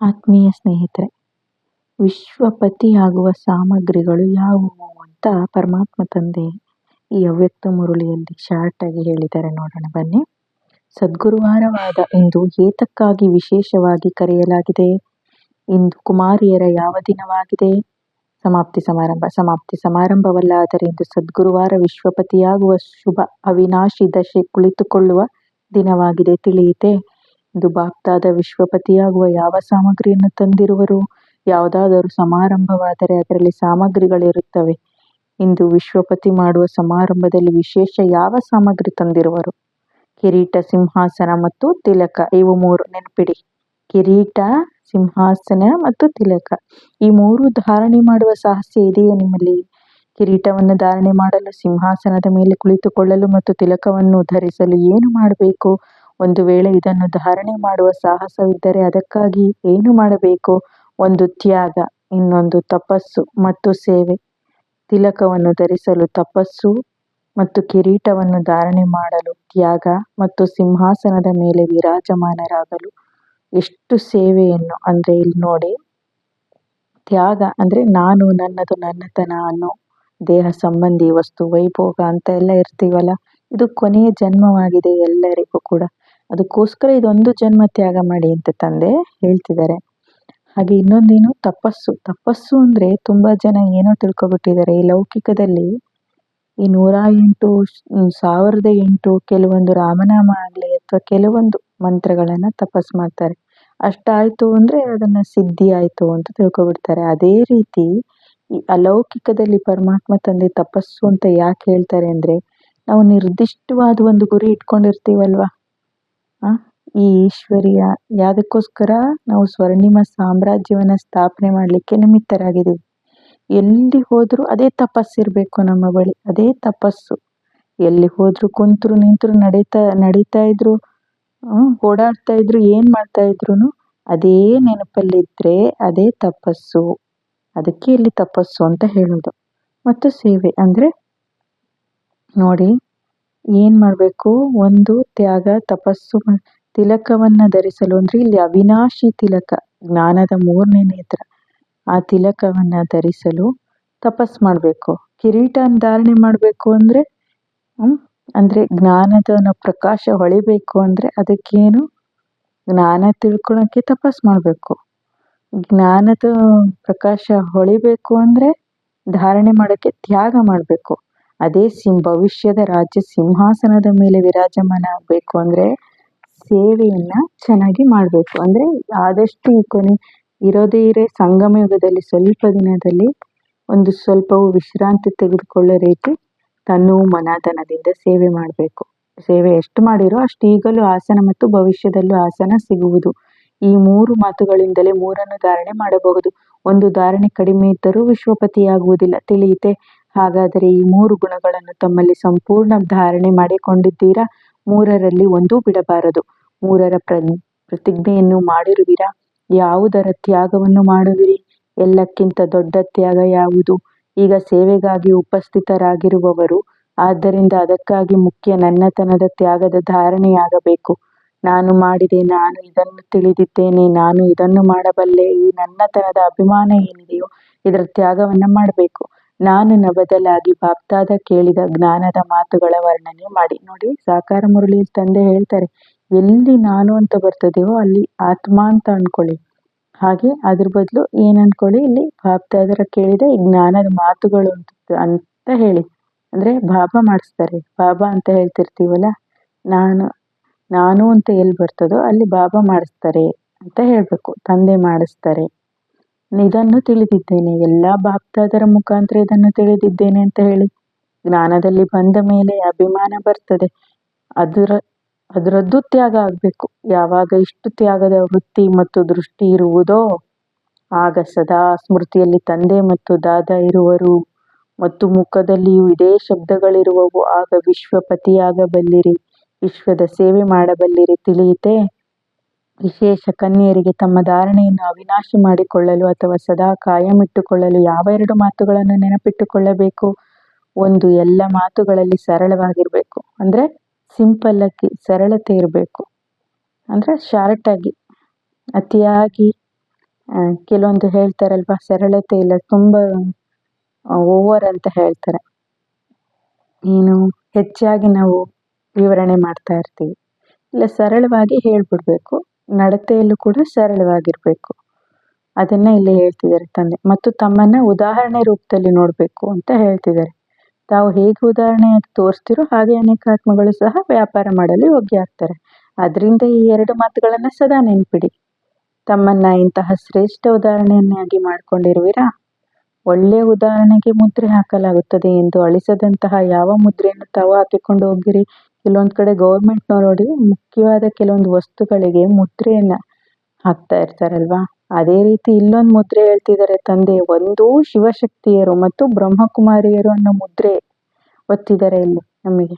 ಆತ್ಮೀಯ ಸ್ನೇಹಿತರೆ, ವಿಶ್ವಪತಿಯಾಗುವ ಸಾಮಗ್ರಿಗಳು ಯಾವುವು ಅಂತ ಪರಮಾತ್ಮ ತಂದೆ ಈ ಅವ್ಯಕ್ತ ಮುರುಳಿಯಲ್ಲಿ ಶಾರ್ಟ್ ಆಗಿ ಹೇಳಿದ್ದಾರೆ ನೋಡೋಣ, ಬನ್ನಿ. ಸದ್ಗುರುವಾರವಾದ ಇಂದು ಏತಕ್ಕಾಗಿ ವಿಶೇಷವಾಗಿ ಕರೆಯಲಾಗಿದೆ? ಇಂದು ಕುಮಾರಿಯರ ಯಾವ ದಿನವಾಗಿದೆ? ಸಮಾಪ್ತಿ ಸಮಾರಂಭ, ಸಮಾಪ್ತಿ ಸಮಾರಂಭವಲ್ಲ, ಆದರೆ ಇಂದು ಸದ್ಗುರುವಾರ ವಿಶ್ವಪತಿಯಾಗುವ ಶುಭ ಅವಿನಾಶಿ ದಶೆ ಕುಳಿತುಕೊಳ್ಳುವ ದಿನವಾಗಿದೆ, ತಿಳಿಯಿತೆ? ಇಂದು ಬಾಪ್ತಾದ ವಿಶ್ವಪತಿಯಾಗುವ ಯಾವ ಸಾಮಗ್ರಿಯನ್ನು ತಂದಿರುವರು? ಯಾವುದಾದರೂ ಸಮಾರಂಭವಾದರೆ ಅದರಲ್ಲಿ ಸಾಮಗ್ರಿಗಳಿರುತ್ತವೆ. ಇಂದು ವಿಶ್ವಪತಿ ಮಾಡುವ ಸಮಾರಂಭದಲ್ಲಿ ವಿಶೇಷ ಯಾವ ಸಾಮಗ್ರಿ ತಂದಿರುವರು? ಕಿರೀಟ, ಸಿಂಹಾಸನ ಮತ್ತು ತಿಲಕ. ಇವು ಮೂರು ನೆನಪಿಡಿ. ಕಿರೀಟ, ಸಿಂಹಾಸನ ಮತ್ತು ತಿಲಕ. ಈ ಮೂರು ಧಾರಣೆ ಮಾಡುವ ಸಾಹಸ ಇದೆಯೇ ನಿಮ್ಮಲ್ಲಿ? ಕಿರೀಟವನ್ನು ಧಾರಣೆ ಮಾಡಲು, ಸಿಂಹಾಸನದ ಮೇಲೆ ಕುಳಿತುಕೊಳ್ಳಲು ಮತ್ತು ತಿಲಕವನ್ನು ಧರಿಸಲು ಏನು ಮಾಡಬೇಕು? ಒಂದು ವೇಳೆ ಇದನ್ನು ಧಾರಣೆ ಮಾಡುವ ಸಾಹಸವಿದ್ದರೆ ಅದಕ್ಕಾಗಿ ಏನು ಮಾಡಬೇಕು? ಒಂದು ತ್ಯಾಗ, ಇನ್ನೊಂದು ತಪಸ್ಸು ಮತ್ತು ಸೇವೆ. ತಿಲಕವನ್ನು ಧರಿಸಲು ತಪಸ್ಸು ಮತ್ತು ಕಿರೀಟವನ್ನು ಧಾರಣೆ ಮಾಡಲು ತ್ಯಾಗ ಮತ್ತು ಸಿಂಹಾಸನದ ಮೇಲೆ ವಿರಾಜಮಾನರಾಗಲು ಎಷ್ಟು ಸೇವೆಯನ್ನು ಅಂದರೆ ಇಲ್ಲಿ ನೋಡಿ. ತ್ಯಾಗ ಅಂದರೆ ನಾನು ನನ್ನದು ನನ್ನತನ ಅನ್ನೋ ದೇಹ ಸಂಬಂಧಿ ವಸ್ತು, ವೈಭೋಗ ಅಂತ ಎಲ್ಲ ಇರ್ತೀವಲ್ಲ, ಇದು ಕೊನೆಯ ಜನ್ಮವಾಗಿದೆ ಎಲ್ಲರಿಗೂ ಕೂಡ. ಅದಕ್ಕೋಸ್ಕರ ಇದೊಂದು ಜನ್ಮ ತ್ಯಾಗ ಮಾಡಿ ಅಂತ ತಂದೆ ಹೇಳ್ತಿದ್ದಾರೆ. ಹಾಗೆ ಇನ್ನೊಂದೇನು, ತಪಸ್ಸು. ತಪಸ್ಸು ಅಂದರೆ ತುಂಬ ಜನ ಏನೋ ತಿಳ್ಕೊಬಿಟ್ಟಿದ್ದಾರೆ. ಈ ಲೌಕಿಕದಲ್ಲಿ ಈ ನೂರ ಎಂಟು ಸಾವಿರದ ಎಂಟು ಕೆಲವೊಂದು ರಾಮನಾಮ ಆಗಲಿ ಅಥವಾ ಕೆಲವೊಂದು ಮಂತ್ರಗಳನ್ನು ತಪಸ್ ಮಾಡ್ತಾರೆ. ಅಷ್ಟಾಯಿತು ಅಂದರೆ ಅದನ್ನು ಸಿದ್ಧಿ ಆಯಿತು ಅಂತ ತಿಳ್ಕೊಬಿಡ್ತಾರೆ. ಅದೇ ರೀತಿ ಈ ಅಲೌಕಿಕದಲ್ಲಿ ಪರಮಾತ್ಮ ತಂದೆ ತಪಸ್ಸು ಅಂತ ಯಾಕೆ ಹೇಳ್ತಾರೆ ಅಂದರೆ ನಾವು ನಿರ್ದಿಷ್ಟವಾದ ಒಂದು ಗುರಿ ಇಟ್ಕೊಂಡಿರ್ತೀವಲ್ವ? ಈ ಈಶ್ವರಿಯ. ಯಾವುದಕ್ಕೋಸ್ಕರ ನಾವು ಸ್ವರ್ಣಿಮ ಸಾಮ್ರಾಜ್ಯವನ್ನು ಸ್ಥಾಪನೆ ಮಾಡಲಿಕ್ಕೆ ನಿಮಿತ್ತರಾಗಿದ್ದೀವಿ. ಎಲ್ಲಿ ಹೋದರೂ ಅದೇ ತಪಸ್ಸಿರಬೇಕು ನಮ್ಮ ಬಳಿ. ಅದೇ ತಪಸ್ಸು. ಎಲ್ಲಿ ಹೋದ್ರು ಕುಂತರು ನಿಂತರು ನಡೀತಾ ನಡೀತಾ ಇದ್ರು ಓಡಾಡ್ತಾ ಇದ್ರು, ಏನು ಮಾಡ್ತಾ ಇದ್ರು ಅದೇ ನೆನಪಲ್ಲಿದ್ದರೆ ಅದೇ ತಪಸ್ಸು. ಅದಕ್ಕೆ ಇಲ್ಲಿ ತಪಸ್ಸು ಅಂತ ಹೇಳೋದು. ಮತ್ತು ಸೇವೆ ಅಂದರೆ ನೋಡಿ ಏನು ಮಾಡಬೇಕು? ಒಂದು, ತ್ಯಾಗ, ತಪಸ್ಸು ತಿಲಕವನ್ನು ಧರಿಸಲು ಅಂದರೆ ಇಲ್ಲಿ ಅವಿನಾಶಿ ತಿಲಕ, ಜ್ಞಾನದ ಮೂರನೇ ನೇತ್ರ. ಆ ತಿಲಕವನ್ನು ಧರಿಸಲು ತಪಸ್ ಮಾಡಬೇಕು. ಕಿರೀಟ ಧಾರಣೆ ಮಾಡಬೇಕು ಅಂದರೆ ಅಂದರೆ ಜ್ಞಾನದ ಪ್ರಕಾಶ ಹೊಳಿಬೇಕು ಅಂದರೆ ಅದಕ್ಕೇನು ಜ್ಞಾನ ತಿಳ್ಕೊಳಕ್ಕೆ ತಪಸ್ ಮಾಡಬೇಕು. ಜ್ಞಾನದ ಪ್ರಕಾಶ ಹೊಳಿಬೇಕು ಅಂದರೆ ಧಾರಣೆ ಮಾಡೋಕ್ಕೆ ತ್ಯಾಗ ಮಾಡಬೇಕು. ಅದೇ ಸಿಂ, ಭವಿಷ್ಯದ ರಾಜ್ಯ ಸಿಂಹಾಸನದ ಮೇಲೆ ವಿರಾಜಮಾನ ಆಗಬೇಕು ಅಂದರೆ ಸೇವೆಯನ್ನು ಚೆನ್ನಾಗಿ ಮಾಡಬೇಕು. ಅಂದರೆ ಆದಷ್ಟು ಈ ಕೊನೆ ಇರೋದೇ ಇರೇ ಸಂಗಮ ಯುಗದಲ್ಲಿ ಸ್ವಲ್ಪ ದಿನದಲ್ಲಿ ಒಂದು ಸ್ವಲ್ಪವೂ ವಿಶ್ರಾಂತಿ ತೆಗೆದುಕೊಳ್ಳೋ ರೀತಿ ತನ್ನು ಮನತನದಿಂದ ಸೇವೆ ಮಾಡಬೇಕು. ಸೇವೆ ಎಷ್ಟು ಮಾಡಿರೋ ಅಷ್ಟು ಈಗಲೂ ಆಸನ ಮತ್ತು ಭವಿಷ್ಯದಲ್ಲೂ ಆಸನ ಸಿಗುವುದು. ಈ ಮೂರು ಮಾತುಗಳಿಂದಲೇ ಮೂರನ್ನು ಧಾರಣೆ ಮಾಡಬಹುದು. ಒಂದು ಧಾರಣೆ ಕಡಿಮೆ ಇದ್ದರೂ ವಿಶ್ವಪತಿಯಾಗುವುದಿಲ್ಲ. ತಿಳಿಯುತ್ತೆ ಹಾಗಾದರೆ ಈ ಮೂರು ಗುಣಗಳನ್ನು ತಮ್ಮಲ್ಲಿ ಸಂಪೂರ್ಣ ಧಾರಣೆ ಮಾಡಿಕೊಂಡಿದ್ದೀರಾ? ಮೂರರಲ್ಲಿ ಒಂದೂ ಬಿಡಬಾರದು. ಮೂರರ ಪ್ರ ಪ್ರತಿಜ್ಞೆಯನ್ನು ಮಾಡಿರುವಿರಾ? ಯಾವುದರ ತ್ಯಾಗವನ್ನು ಮಾಡುವಿರಿ? ಎಲ್ಲಕ್ಕಿಂತ ದೊಡ್ಡ ತ್ಯಾಗ ಯಾವುದು? ಈಗ ಸೇವೆಗಾಗಿ ಉಪಸ್ಥಿತರಾಗಿರುವವರು, ಆದ್ದರಿಂದ ಅದಕ್ಕಾಗಿ ಮುಖ್ಯ ನನ್ನತನದ ತ್ಯಾಗದ ಧಾರಣೆಯಾಗಬೇಕು. ನಾನು ಮಾಡಿದೆ, ನಾನು ಇದನ್ನು ತಿಳಿದಿದ್ದೇನೆ, ನಾನು ಇದನ್ನು ಮಾಡಬಲ್ಲೆ, ಈ ನನ್ನತನದ ಅಭಿಮಾನ ಏನಿದೆಯೋ ಇದರ ತ್ಯಾಗವನ್ನು ಮಾಡಬೇಕು. ನಾನಿನ ಬದಲಾಗಿ ಬಾಪ್ತಾದ ಕೇಳಿದ ಜ್ಞಾನದ ಮಾತುಗಳ ವರ್ಣನೆ ಮಾಡಿ. ನೋಡಿ, ಸಾಕಾರ ಮುರಳಿ ತಂದೆ ಹೇಳ್ತಾರೆ, ಎಲ್ಲಿ ನಾನು ಅಂತ ಬರ್ತದೆಯೋ ಅಲ್ಲಿ ಆತ್ಮ ಅಂತ ಅಂದ್ಕೊಳ್ಳಿ ಹಾಗೆ ಅದ್ರ ಬದಲು ಏನು ಅನ್ಕೊಳ್ಳಿ? ಇಲ್ಲಿ ಬಾಪ್ತಾದರ ಕೇಳಿದ ಈ ಜ್ಞಾನದ ಮಾತುಗಳು ಅಂತ ಅಂತ ಹೇಳಿ. ಅಂದರೆ ಬಾಬಾ ಮಾಡಿಸ್ತಾರೆ. ಬಾಬಾ ಅಂತ ಹೇಳ್ತಿರ್ತೀವಲ್ಲ, ನಾನು ನಾನು ಅಂತ ಎಲ್ಲಿ ಬರ್ತದೋ ಅಲ್ಲಿ ಬಾಬಾ ಮಾಡಿಸ್ತಾರೆ ಅಂತ ಹೇಳಬೇಕು. ತಂದೆ ಮಾಡಿಸ್ತಾರೆ. ಇದನ್ನು ತಿಳಿದಿದ್ದೇನೆ. ಎಲ್ಲ ಭಕ್ತಾದರ ಮುಖಾಂತರ ಇದನ್ನು ತಿಳಿದಿದ್ದೇನೆ ಅಂತ ಹೇಳಿ ಜ್ಞಾನದಲ್ಲಿ ಬಂದ ಮೇಲೆ ಅಭಿಮಾನ ಬರ್ತದೆ. ಅದರ, ಅದರದ್ದು ತ್ಯಾಗ ಆಗಬೇಕು. ಯಾವಾಗ ಇಷ್ಟು ತ್ಯಾಗದ ವೃತ್ತಿ ಮತ್ತು ದೃಷ್ಟಿ ಇರುವುದೋ ಆಗ ಸದಾ ಸ್ಮೃತಿಯಲ್ಲಿ ತಂದೆ ಮತ್ತು ದಾದ ಇರುವರು ಮತ್ತು ಮುಖದಲ್ಲಿಯೂ ಇದೇ ಶಬ್ದಗಳಿರುವವು. ಆಗ ವಿಶ್ವಪತಿಯಾಗಬಲ್ಲಿರಿ, ವಿಶ್ವದ ಸೇವೆ ಮಾಡಬಲ್ಲಿರಿ. ತಿಳಿಯಿತೆ? ವಿಶೇಷ ಕನ್ಯರಿಗೆ ತಮ್ಮ ಧಾರಣೆಯನ್ನು ಅವಿನಾಶಿ ಮಾಡಿಕೊಳ್ಳಲು ಅಥವಾ ಸದಾ ಕಾಯಮಿಟ್ಟುಕೊಳ್ಳಲು ಯಾವ ಎರಡು ಮಾತುಗಳನ್ನು ನೆನಪಿಟ್ಟುಕೊಳ್ಳಬೇಕು? ಒಂದು, ಎಲ್ಲ ಮಾತುಗಳಲ್ಲಿ ಸರಳವಾಗಿರಬೇಕು. ಅಂದರೆ ಸಿಂಪಲ್ ಆಗಿ ಸರಳತೆ ಇರಬೇಕು. ಅಂದರೆ ಶಾರ್ಟಾಗಿ ಅತಿಯಾಗಿ ಕೆಲವೊಂದು ಹೇಳ್ತಾರಲ್ವಾ, ಸರಳತೆ ಇಲ್ಲ, ತುಂಬ ಓವರ್ ಅಂತ ಹೇಳ್ತಾರೆ. ಏನು, ಹೆಚ್ಚಾಗಿ ನಾವು ವಿವರಣೆ ಮಾಡ್ತಾ ಇರ್ತೀವಿ. ಇಲ್ಲ, ಸರಳವಾಗಿ ಹೇಳ್ಬಿಡ್ಬೇಕು. ನಡತೆಯಲ್ಲೂ ಕೂಡ ಸರಳವಾಗಿರ್ಬೇಕು. ಅದನ್ನ ಇಲ್ಲಿ ಹೇಳ್ತಿದ್ದಾರೆ ತಂದೆ. ಮತ್ತು ತಮ್ಮನ್ನ ಉದಾಹರಣೆ ರೂಪದಲ್ಲಿ ನೋಡಬೇಕು ಅಂತ ಹೇಳ್ತಿದ್ದಾರೆ. ತಾವು ಹೇಗೆ ಉದಾಹರಣೆಯಾಗಿ ತೋರಿಸ್ತಿರೋ ಹಾಗೆ ಅನೇಕ ಆತ್ಮಗಳು ಸಹ ವ್ಯಾಪಾರ ಮಾಡಲು ಯೋಗ್ಯ ಆಗ್ತಾರೆ. ಅದರಿಂದ ಈ ಎರಡು ಮಾತುಗಳನ್ನ ಸದಾ ನೆನ್ಪಿಡಿ. ತಮ್ಮನ್ನ ಇಂತಹ ಶ್ರೇಷ್ಠ ಉದಾಹರಣೆಯನ್ನಾಗಿ ಮಾಡಿಕೊಂಡಿರುವಿರಾ? ಒಳ್ಳೆಯ ಉದಾಹರಣೆಗೆ ಮುದ್ರೆ ಹಾಕಲಾಗುತ್ತದೆ ಎಂದು ಅಳಿಸದಂತಹ ಯಾವ ಮುದ್ರೆಯನ್ನು ತಾವು ಹಾಕಿಕೊಂಡು ಹೋಗಿರಿ? ಕೆಲವೊಂದು ಕಡೆ ಗೌರ್ಮೆಂಟ್ನವ್ರು ನೋಡಿ ಮುಖ್ಯವಾದ ಕೆಲವೊಂದು ವಸ್ತುಗಳಿಗೆ ಮುದ್ರೆಯನ್ನ ಹಾಕ್ತಾ ಇರ್ತಾರಲ್ವಾ? ಅದೇ ರೀತಿ ಇಲ್ಲೊಂದು ಮುದ್ರೆ ಹೇಳ್ತಿದ್ದಾರೆ ತಂದೆ, ಒಂದು ಶಿವಶಕ್ತಿಯರು ಮತ್ತು ಬ್ರಹ್ಮಕುಮಾರಿಯರು ಅನ್ನೋ ಮುದ್ರೆ ಒತ್ತಿದ್ದಾರೆ ಇಲ್ಲಿ ನಮಗೆ.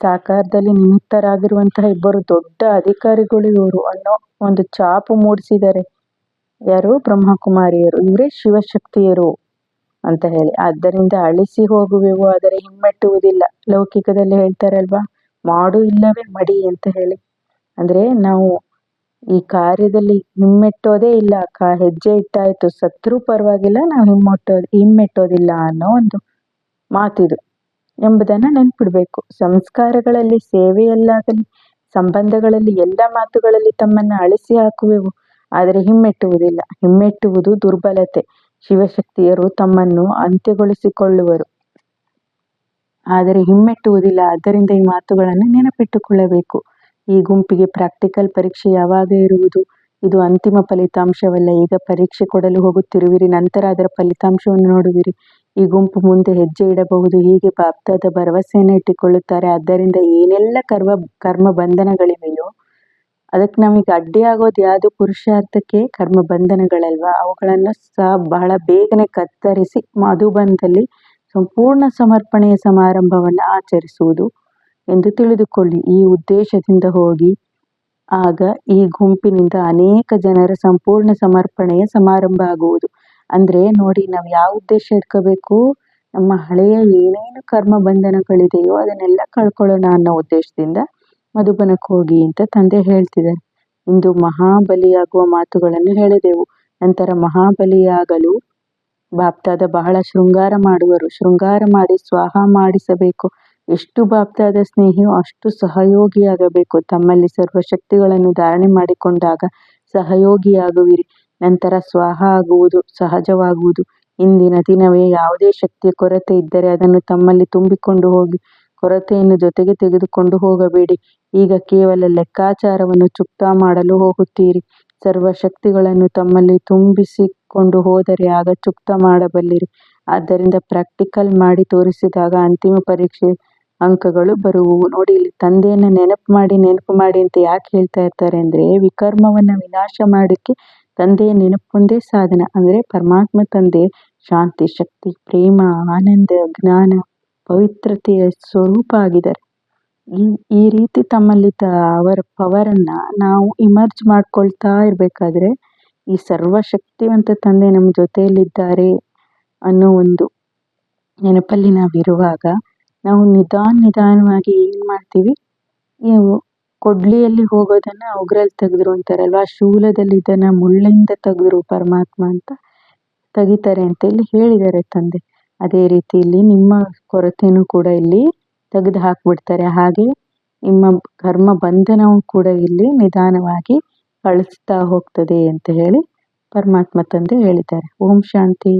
ಸಾಕಾರದಲ್ಲಿ ನಿಮಿತ್ತರಾಗಿರುವಂತಹ ಇಬ್ಬರು ದೊಡ್ಡ ಅಧಿಕಾರಿಗಳು ಇವರು ಅನ್ನೋ ಒಂದು ಚಾಪು ಮೂಡಿಸಿದ್ದಾರೆ ಯಾರು? ಬ್ರಹ್ಮಕುಮಾರಿಯರು. ಇವರೇ ಶಿವಶಕ್ತಿಯರು ಅಂತ ಹೇಳಿ. ಆದ್ದರಿಂದ ಅಳಿಸಿ ಹೋಗುವೆವು, ಆದರೆ ಹಿಮ್ಮೆಟ್ಟುವುದಿಲ್ಲ. ಲೌಕಿಕದಲ್ಲಿ ಹೇಳ್ತಾರಲ್ವಾ? ಮಾಡು ಇಲ್ಲವೇ ಮಡಿ ಅಂತ ಹೇಳಿ. ಅಂದ್ರೆ ನಾವು ಈ ಕಾರ್ಯದಲ್ಲಿ ಹಿಮ್ಮೆಟ್ಟೋದೇ ಇಲ್ಲ. ಕಾ ಹೆಜ್ಜೆ ಇಟ್ಟಾಯ್ತು, ಸತ್ರು ಪರವಾಗಿಲ್ಲ, ನಾವು ಹಿಮ್ಮೆಟ್ಟೋ, ಹಿಮ್ಮೆಟ್ಟೋದಿಲ್ಲ ಅನ್ನೋ ಒಂದು ಮಾತಿದು ಎಂಬುದನ್ನು ನೆನ್ಪಿಡ್ಬೇಕು. ಸಂಸ್ಕಾರಗಳಲ್ಲಿ ಸೇವೆಯಲ್ಲಾಗಲಿ, ಸಂಬಂಧಗಳಲ್ಲಿ ಎಲ್ಲ ಮಾತುಗಳಲ್ಲಿ ತಮ್ಮನ್ನು ಅಳಿಸಿ ಹಾಕುವೆವು, ಆದರೆ ಹಿಮ್ಮೆಟ್ಟುವುದಿಲ್ಲ. ಹಿಮ್ಮೆಟ್ಟುವುದು ದುರ್ಬಲತೆ. ಶಿವಶಕ್ತಿಯರು ತಮ್ಮನ್ನು ಅಂತ್ಯಗೊಳಿಸಿಕೊಳ್ಳುವರು. ಆದರೆ ಹಿಮ್ಮೆಟ್ಟುವುದಿಲ್ಲ. ಆದ್ದರಿಂದ ಈ ಮಾತುಗಳನ್ನು ನೆನಪಿಟ್ಟುಕೊಳ್ಳಬೇಕು. ಈ ಗುಂಪಿಗೆ ಪ್ರಾಕ್ಟಿಕಲ್ ಪರೀಕ್ಷೆ ಯಾವಾಗ ಇರುವುದು? ಇದು ಅಂತಿಮ ಫಲಿತಾಂಶವಲ್ಲ. ಈಗ ಪರೀಕ್ಷೆ ಕೊಡಲು ಹೋಗುತ್ತಿರುವಿರಿ, ನಂತರ ಅದರ ಫಲಿತಾಂಶವನ್ನು ನೋಡುವಿರಿ. ಈ ಗುಂಪು ಮುಂದೆ ಹೆಜ್ಜೆ ಇಡಬಹುದು. ಹೀಗೆ ಪಾಪ್ತಾದ ಭರವಸೆಯನ್ನು ಇಟ್ಟುಕೊಳ್ಳುತ್ತಾರೆ. ಆದ್ದರಿಂದ ಏನೆಲ್ಲ ಕರ್ಮ ಕರ್ಮ ಬಂಧನಗಳಿವೆಯೋ ಅದಕ್ಕೆ ನಮಗೆ ಅಡ್ಡಿಯಾಗೋದು ಯಾವುದು? ಪುರುಷಾರ್ಥಕ್ಕೆ ಕರ್ಮ ಬಂಧನಗಳಲ್ವಾ ಅವುಗಳನ್ನು ಸಹ ಬಹಳ ಬೇಗನೆ ಕತ್ತರಿಸಿ ಮಧುಬಂಧದಲ್ಲಿ ಸಂಪೂರ್ಣ ಸಮರ್ಪಣೆಯ ಸಮಾರಂಭವನ್ನು ಆಚರಿಸುವುದು ಎಂದು ತಿಳಿದುಕೊಳ್ಳಿ. ಈ ಉದ್ದೇಶದಿಂದ ಹೋಗಿ ಆಗ ಈ ಗುಂಪಿನಿಂದ ಅನೇಕ ಜನರ ಸಂಪೂರ್ಣ ಸಮರ್ಪಣೆಯ ಸಮಾರಂಭ ಆಗುವುದು. ಅಂದ್ರೆ ನೋಡಿ, ನಾವು ಯಾವ ಉದ್ದೇಶ ಇಟ್ಕೋಬೇಕು? ನಮ್ಮ ಹಳೆಯ ಏನೇನು ಕರ್ಮ ಬಂಧನಗಳಿದೆಯೋ ಅದನ್ನೆಲ್ಲ ಕಳ್ಕೊಳ್ಳೋಣ ಅನ್ನೋ ಉದ್ದೇಶದಿಂದ ಮಧುಬನಕ್ಕೆ ಹೋಗಿ ಅಂತ ತಂದೆ ಹೇಳ್ತಿದ್ದಾರೆ. ಇಂದು ಮಹಾಬಲಿಯಾಗುವ ಮಾತುಗಳನ್ನು ಹೇಳಿದೆವು. ನಂತರ ಮಹಾಬಲಿಯಾಗಲು ಬಾಪ್ತಾದ ಬಹಳ ಶೃಂಗಾರ ಮಾಡುವರು. ಶೃಂಗಾರ ಮಾಡಿ ಸ್ವಾಹ ಮಾಡಿಸಬೇಕು. ಎಷ್ಟು ಬಾಪ್ತಾದ ಸ್ನೇಹಿಯು ಅಷ್ಟು ಸಹಯೋಗಿಯಾಗಬೇಕು. ತಮ್ಮಲ್ಲಿ ಸರ್ವಶಕ್ತಿಗಳನ್ನು ಧಾರಣೆ ಮಾಡಿಕೊಂಡಾಗ ಸಹಯೋಗಿಯಾಗುವಿರಿ. ನಂತರ ಸ್ವಾಹ ಆಗುವುದು ಸಹಜವಾಗುವುದು. ಇಂದಿನ ದಿನವೇ ಯಾವುದೇ ಶಕ್ತಿಯ ಕೊರತೆ ಇದ್ದರೆ ಅದನ್ನು ತಮ್ಮಲ್ಲಿ ತುಂಬಿಕೊಂಡು ಹೋಗಿ, ಕೊರತೆಯನ್ನು ಜೊತೆಗೆ ತೆಗೆದುಕೊಂಡು ಹೋಗಬೇಡಿ. ಈಗ ಕೇವಲ ಲೆಕ್ಕಾಚಾರವನ್ನು ಚುಕ್ತಾ ಮಾಡಲು ಹೋಗುತ್ತೀರಿ. ಸರ್ವಶಕ್ತಿಗಳನ್ನು ತಮ್ಮಲ್ಲಿ ತುಂಬಿಸಿಕೊಂಡು ಹೋದರೆ ಆಗ ಚುಕ್ತ ಮಾಡಬಲ್ಲಿರಿ. ಆದ್ದರಿಂದ ಪ್ರಾಕ್ಟಿಕಲ್ ಮಾಡಿ ತೋರಿಸಿದಾಗ ಅಂತಿಮ ಪರೀಕ್ಷೆ ಅಂಕಗಳು ಬರುವು. ನೋಡಿ, ಇಲ್ಲಿ ತಂದೆಯನ್ನ ನೆನಪು ಮಾಡಿ ನೆನಪು ಮಾಡಿ ಅಂತ ಯಾಕೆ ಹೇಳ್ತಾ ಇರ್ತಾರೆ ಅಂದ್ರೆ, ವಿಕರ್ಮವನ್ನ ವಿನಾಶ ಮಾಡಕ್ಕೆ ತಂದೆಯ ನೆನಪೊಂದೇ ಸಾಧನ. ಅಂದ್ರೆ ಪರಮಾತ್ಮ ತಂದೆ, ಶಾಂತಿ, ಶಕ್ತಿ, ಪ್ರೇಮ, ಆನಂದ, ಜ್ಞಾನ, ಪವಿತ್ರತೆಯ ಸ್ವರೂಪ ಆಗಿದ್ದಾರೆ. ಈ ರೀತಿ ತಮ್ಮಲ್ಲಿದ್ದ ಅವರ ಪವರನ್ನ ನಾವು ಇಮರ್ಜ್ ಮಾಡ್ಕೊಳ್ತಾ ಇರಬೇಕಾದ್ರೆ ಈ ಸರ್ವಶಕ್ತಿವಂತ ತಂದೆ ನಮ್ಮ ಜೊತೆಯಲ್ಲಿದ್ದಾರೆ ಅನ್ನೋ ಒಂದು ನೆನಪಲ್ಲಿ ನಾವಿರುವಾಗ ನಾವು ನಿಧಾನ ನಿಧಾನವಾಗಿ ಏನು ಮಾಡ್ತೀವಿ? ನೀವು ಕೊಡ್ಲಿಯಲ್ಲಿ ಹೋಗೋದನ್ನ ಉಗ್ರಲ್ಲಿ ತೆಗೆದ್ರು ಅಂತಾರಲ್ವ? ಶೂಲದಲ್ಲಿ ಇದನ್ನ ಮುಳ್ಳಿಂದ ತೆಗೆದ್ರು ಪರಮಾತ್ಮ ಅಂತ ತೆಗಿತಾರೆ ಅಂತ ಇಲ್ಲಿ ಹೇಳಿದ್ದಾರೆ ತಂದೆ. ಅದೇ ರೀತಿ ಇಲ್ಲಿ ನಿಮ್ಮ ಕೊರತೆನೂ ಕೂಡ ಇಲ್ಲಿ ತೆಗೆದು ಹಾಕಿಬಿಡ್ತಾರೆ ಹಾಗೆ ನಿಮ್ಮ ಕರ್ಮ ಬಂಧನವೂ ಕೂಡ ಇಲ್ಲಿ ನಿಧಾನವಾಗಿ ಕಳಿಸ್ತಾ ಹೋಗ್ತದೆ ಅಂತ ಹೇಳಿ ಪರಮಾತ್ಮ ತಂದೆ ಹೇಳಿದ್ದಾರೆ. ಓಂ ಶಾಂತಿ.